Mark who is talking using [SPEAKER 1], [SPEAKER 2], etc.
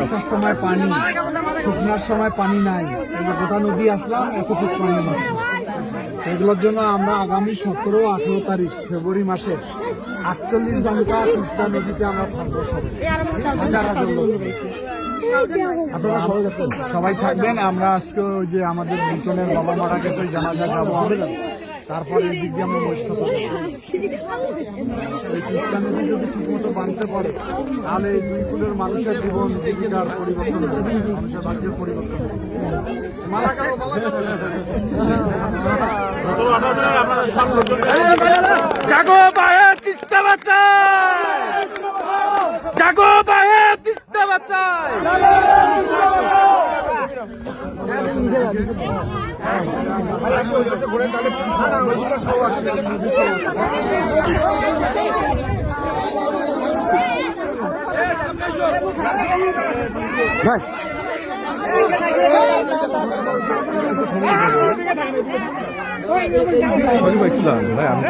[SPEAKER 1] বর্ষার সময় পানি, শুকনার সময় পানি নাই। এই গোটা নদী আসলাম এতটুকু পানি নাই এগুলোর জন্য আমরা আগামী সতেরো, আঠেরো তারিখ, ফেব্রুয়ারি মাসে আটচল্লিশ ঘণ্টা তিস্তা নদীতে আমরা থাকব সবাই। থাকবেন। আমরা আজকে ওই যে আমাদের দুজনের বাবা মারা গেছে, জানাজা যাব তারপরে এই আমরা বৈষ্ণব এই নদী যদি ঠিক মতো পারে তাহলে এই দুই কুলের মানুষের জীবন জীবিকার পরিবর্তন হবে মানুষের ভাগ্যের পরিবর্তন হবে মালা কারও
[SPEAKER 2] জাগো বাহে তিস্তা বাচ্চায় জাগো বাহে তিস্তা বাচ্চায়
[SPEAKER 1] ভাই
[SPEAKER 3] ভাই তুলা ভাই আমি